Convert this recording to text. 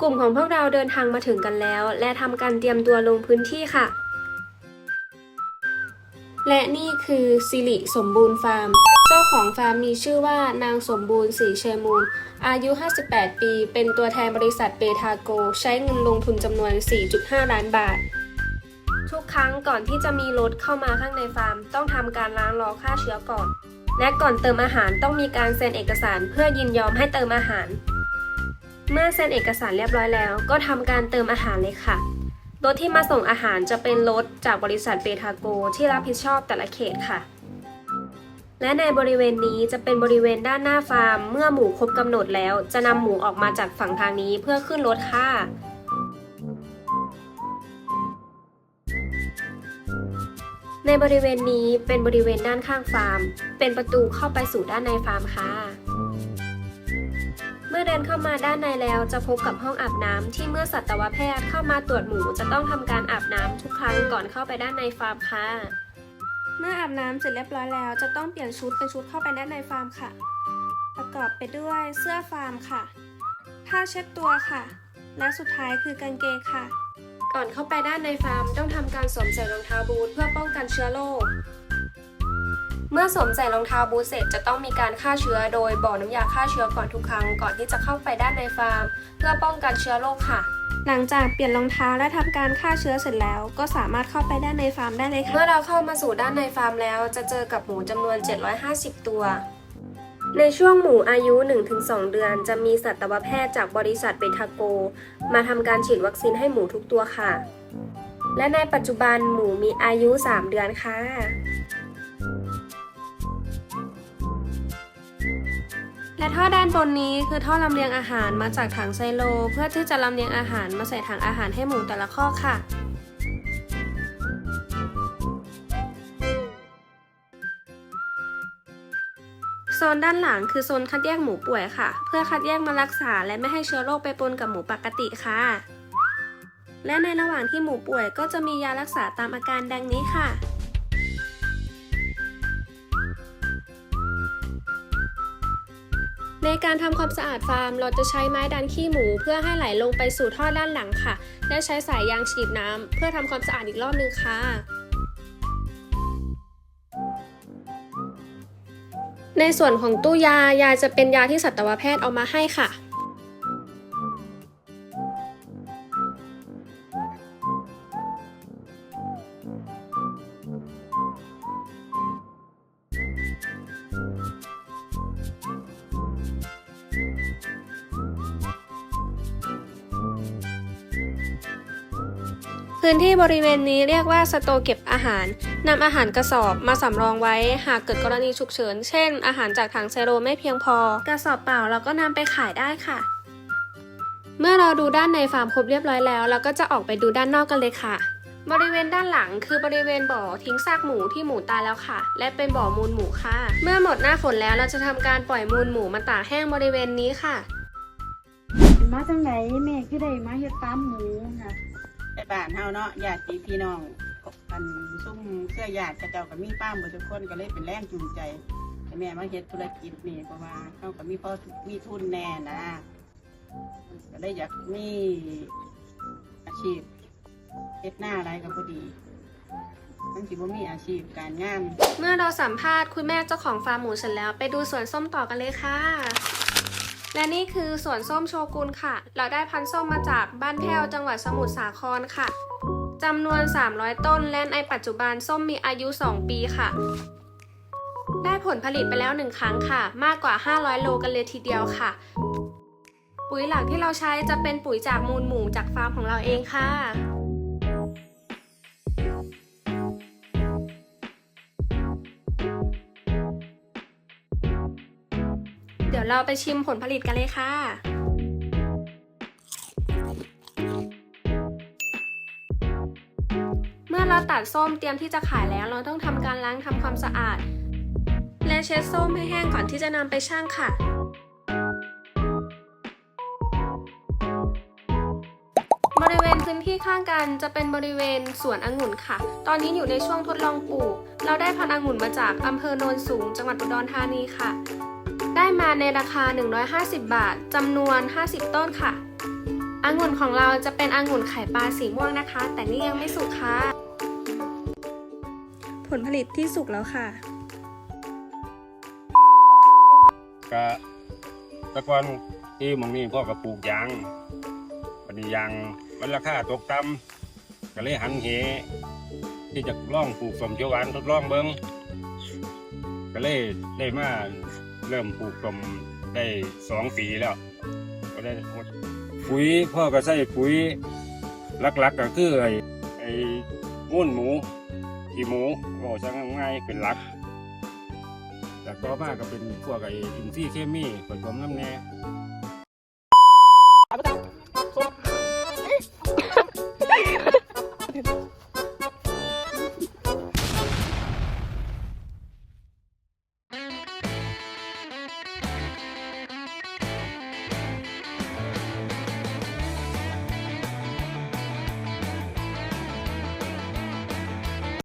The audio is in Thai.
กลุ่มของพวกเราเดินทางมาถึงกันแล้ว และทำการเตรียมตัวลงพื้นที่ค่ะ และนี่คือสิริสมบูรณ์ฟาร์ม เจ้าของฟาร์มมีชื่อว่านางสมบูรณ์ศรีเชยมูล อายุ 58 ปี เป็นตัวแทนบริษัทเบทาโก ใช้เงินลงทุนจำนวน 4.5 ล้านบาท ทุกครั้งก่อนที่จะมีรถเข้ามาข้างในฟาร์ม ต้องทำการล้างล้อฆ่าเชื้อก่อน และก่อนเติมอาหารต้องมีการเซ็นเอกสารเพื่อยินยอมให้เติมอาหาร เมื่อเซ็นเอกสารเรียบร้อยแล้ว ก็ทำการเติมอาหารเลยค่ะ รถที่มาส่งอาหารจะเป็นรถจากบริษัทเบทาโก ที่รับผิดชอบแต่ละเขตค่ะ และในบริเวณนี้จะเป็นบริเวณด้านหน้าฟาร์ม เมื่อหมูครบกำหนดแล้ว จะนำหมูออกมาจากฝั่งทางนี้เพื่อขึ้นรถค่ะในบริเวณนี้เป็นบริเวณด้านข้างฟาร์ม เป็นประตูเข้าไปสู่ด้านในฟาร์มค่ะ เมื่อเดินเข้ามาด้านในแล้วจะพบกับห้องอาบน้ำที่เมื่อสัตวแพทย์เข้ามาตรวจหมูจะต้องทำการอาบน้ำทุกครั้งก่อนเข้าไปด้านในฟาร์มค่ะ เมื่ออาบน้ำเสร็จเรียบร้อยแล้ว จะต้องเปลี่ยนชุดเป็นชุดเข้าไปด้านในฟาร์มค่ะ ประกอบไปด้วยเสื้อฟาร์มค่ะผ้าเช็ดตัวค่ะ และสุดท้ายคือกางเกงค่ะ ก่อนเข้าไปด้านในฟาร์มต้องทำการสวมใส่รองเท้าบูทเพื่อป้องกันเชื้อโรค เมื่อสวมใส่รองเท้าบูทเสร็จจะต้องมีการฆ่าเชื้อโดยบ่อน้ำยาฆ่าเชื้อก่อนทุกครั้งก่อนที่จะเข้าไปด้านในฟาร์ม เพื่อป้องกันเชื้อโรคค่ะ หลังจากเปลี่ยนรองเท้าและทำการฆ่าเชื้อเสร็จแล้ว ก็สามารถเข้าไปด้านในฟาร์มได้เลยค่ะ เมื่อเราเข้ามาสู่ด้านในฟาร์มแล้ว จะเจอกับหมูจำนวน 750 ตัวในช่วงหมูอายุ 1-2 เดือน จะมีสัตวแพทย์จากบริษัทเบทาโก มาทำการฉีดวัคซีนให้หมูทุกตัวค่ะ และในปัจจุบันหมูมีอายุ 3 เดือนค่ะ ท่อด้านบนนี้คือท่อลำเลียงอาหารมาจากถังไซโล เพื่อที่จะลำเลียงอาหารมาใส่ถังอาหารให้หมูแต่ละข้อค่ะโซนด้านหลังคือโซนคัดแยกหมูป่วยค่ะ เพื่อคัดแยกมารักษาและไม่ให้เชื้อโรคไปปนกับหมูปกติค่ะ และในระหว่างที่หมูป่วยก็จะมียารักษาตามอาการดังนี้ค่ะ ในการทำความสะอาดฟาร์ม เราจะใช้ไม้ดันขี้หมู เพื่อให้ไหลลงไปสู่ท่อด้านหลังค่ะ และใช้สายยางฉีดน้ำเพื่อทำความสะอาดอีกรอบนึงค่ะในส่วนของตู้ยายาจะเป็นยาที่สัตวแพทย์เอามาให้ค่ะ พื้นที่บริเวณนี้เรียกว่าสโตเก็บอาหารนำอาหารกระสอบมาสำรองไว้หากเกิดกรณีฉุกเฉิน เช่น อาหารจากถังไซโลไม่เพียงพอ กระสอบเปล่าเราก็นำไปขายได้ค่ะ เมื่อเราดูด้านในฟาร์มครบเรียบร้อยแล้ว เราก็จะออกไปดูด้านนอกกันเลยค่ะ บริเวณด้านหลังคือบริเวณบ่อทิ้งซากหมูที่หมูตายแล้วค่ะ และเป็นบ่อมูลหมูค่ะ เมื่อหมดหน้าฝนแล้วเราจะทำการปล่อยมูลหมูมาตากแห้งบริเวณนี้ค่ะ มาจังไหนแม่คือได้มาเฮ็ดฟาร์มหมูค่ะ บ้านเฮาเนาะญาติพี่น้องกันซุ่มเครือญาติกระเจ้าก็มีป้ามหมดทุกคนก็เลยเป็นแรงจูงใจแม่มาเฮ็ดธุรกิจนี่เพราะว่าเฮาก็มีพ่อมีทุนแน่นะก็เลยอยากมีอาชีพเฮ็ดหน้าอะไรก็พอดีทั้งที่ว่ามีอาชีพการงาน เมื่อเราสัมภาษณ์คุณแม่เจ้าของฟาร์มหมูเสร็จแล้ว ไปดูสวนส้มต่อกันเลยค่ะ และนี่คือสวนส้มโชกุนค่ะ เราได้พันธุ์ส้มมาจากบ้านแพ้วจังหวัดสมุทรสาครค่ะจำนวน 300 ต้นและในปัจจุบันส้มมีอายุ 2 ปีค่ะ ได้ผลผลิตไปแล้วหนึ่งครั้งค่ะ มากกว่า 500 โลกันเลยทีเดียวค่ะ ปุ๋ยหลักที่เราใช้จะเป็นปุ๋ยจากมูลหมูจากฟาร์มของเราเองค่ะ ดี๋ยวเราไปชิมผลผลิตกันเลยค่ะเมื่อเราตัดส้มเตรียมที่จะขายแล้ว เราต้องทำการล้างทำความสะอาด และเช็ดส้มให้แห้งก่อนที่จะนำไปชั่งค่ะ บริเวณพื้นที่ข้างกันจะเป็นบริเวณสวนองุ่นค่ะ ตอนนี้อยู่ในช่วงทดลองปลูก เราได้พันธุ์องุ่นมาจากอำเภอโนนสูง จังหวัดอุดรธานีค่ะ ได้มาในราคา 150 บาทจำนวน 50 ต้นค่ะองุ่นของเราจะเป็นองุ่นไข่ปลาสีม่วงนะคะ แต่นี่ยังไม่สุกค่ะ ผลผลิตที่สุกแล้วค่ะก็แตะกอนที่หมองนี้พ่อก็ปลูกยางปฏิยางมันราคาตกต่ำก็เลยหันเหที่จะล่องปลูกสมเขียวหวานทดลองเบิ้งก็เลยได้มา เริ่มปลูกตมได้สองปีแล้วก็ได้ปุ๋ยพ่อก็ใส่ปุ๋ยหลักๆก็คือไอ้ไอ้ม้วนหมูขี้หมูก็จะง่ายๆเป็นหลักแต่ต่อมาก็เป็นพวกไอ้อินทรีย์เคมีผสมน้ำแน่